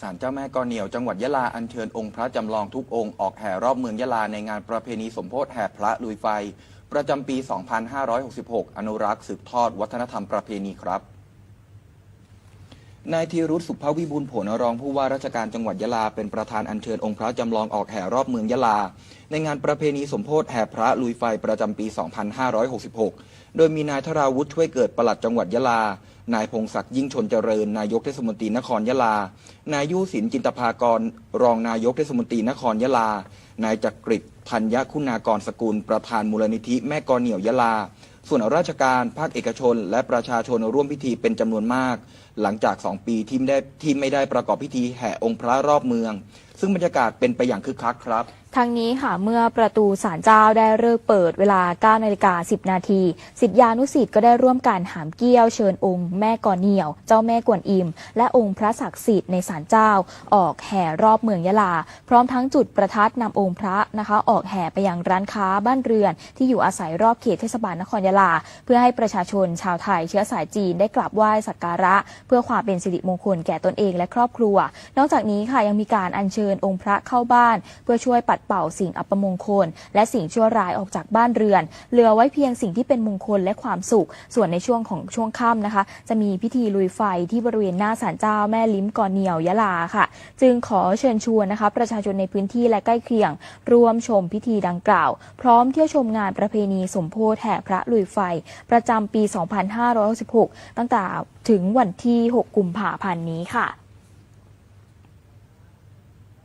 ศาลเจ้าแม่กอเหนียวจังหวัดยะลาอัญเชิญองค์พระจำลองทุกองค์ออกแห่รอบเมืองยะลาในงานประเพณีสมโพธิแห่พระลุยไฟ ประจำปี 2566 อนุรักษ์สืบทอดวัฒนธรรมประเพณีครับ นายธีรุธสุภวิบูลผลรองผู้ว่าราชการจังหวัดยะลา เป็นประธานอัญเชิญองค์พระจำลองออกแห่รอบเมืองยะลา ในงานประเพณีสมโพธิแห่พระลุยไฟประจำปี 2566 โดยมีนายธราวุฒิช่วยเกิดปลัดจังหวัดยะลา นายพงศักดิ์ยิ่งชนเจริญ นายกเทศมนตรีนครยะลา นายยุสินจินตภากร รองนายกเทศมนตรีนครยะลา นายจักริดพัญญคุณากรสกุล ประธานมูลนิธิแม่กอเหนียวยะลา ส่วนราชการภาคเอกชน และประชาชนร่วมพิธีเป็นจำนวนมาก หลังจาก 2 ปีที่ไม่ได้ที่ไม่ได้ประกอบพิธีแห่องค์พระรอบเมือง ซึ่งบรรยากาศเป็นไปอย่างคึกคักครับทั้งนี้ค่ะเมื่อประตูศาลเจ้าได้เลิกเปิดเวลา 9 นาฬิกา 10 นาทีสิทธิานุสิทธิ์ก็ได้ร่วมการหามเกี้ยวเชิญองค์แม่ก่อนเหนียว เจ้าแม่กวนอิม และองค์พระศักดิ์สิทธิ์ในศาลเจ้า ออกแห่รอบเมืองยะลา พร้อมทั้งจุดประทัดนำองค์พระนะคะ ออกแห่ไปยังร้านค้าบ้านเรือน ที่อยู่อาศัยรอบเขตเทศบาลนครยะลา เพื่อให้ประชาชนชาวไทยเชื้อสายจีนได้กราบไหว้สักการะ เพื่อความเป็นสิริมงคลแก่ตนเองและครอบครัว นอกจากนี้ค่ะยังมีการอัญเชิญญองค์พระเข้าบ้าน เพื่อช่วยปัดเป่าสิ่งอัปมงคล และสิ่งชั่วร้ายออกจากบ้านเรือน เหลือไว้เพียงสิ่งที่เป็นมงคลและความสุข ส่วนในช่วงของช่วงค่ำนะคะ จะมีพิธีลุยไฟที่บริเวณหน้าศาลเจ้าแม่ลิ้มก่อนเหนียวยะลาค่ะ จึงขอเชิญชวนนะคะ ประชาชนในพื้นที่และใกล้เคียง ร่วมชมพิธีดังกล่าว พร้อมเที่ยวชมงานประเพณีสมโพธิแห่พระลุยไฟ ประจำปี 2566 ตั้งแต่ถึงวันที่ 6 กุมภาพันธ์นี้ค่ะ